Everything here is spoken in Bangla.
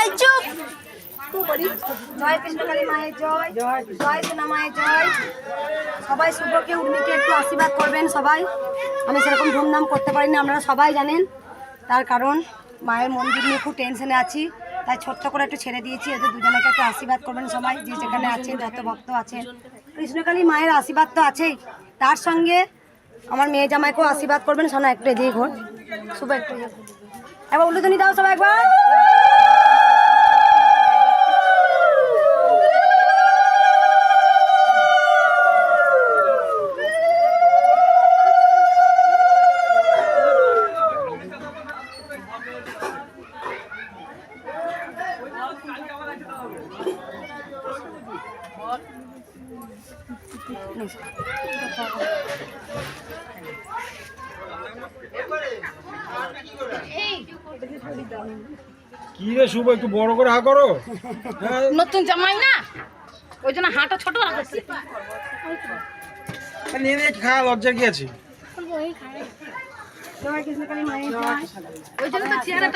এই চুপ। জয় কৃষ্ণকালী মায়ের জয়। জয় মায়ের জয়। সবাই শুভকে উর্মিকে একটু আশীর্বাদ করবেন সবাই। আমি সেরকম ধুমধাম করতে পারিনি, আপনারা সবাই জানেন। তার কারণ, মায়ের মন্দির নিয়ে খুব টেনশনে আছি। তাই ছোট্ট করে একটু ছেড়ে দিয়েছি। এদের দুজনকে একটু আশীর্বাদ করবেন সবাই, যে যেখানে আছেন, যত ভক্ত আছেন। কৃষ্ণকালী মায়ের আশীর্বাদ তো আছেই। তার সঙ্গে আমার মেয়ে জামাইকেও আশীর্বাদ করবেন। সোনা, একটু এদিকে ঘোর। শুভ একটু। একবার উল্লুধনি দাও সবাই একবার। কি রে শুভ একটু বড় করে হা করো। নতুন জামাই না? ওই জন্য হাঁটা ছোট রাখছে নিয়ে নিয়ে খাওয়া লজ্জা কি আছে? জয় কৃষ্ণকালী মায়ের জয় ওই জন্য তো চেহারাটা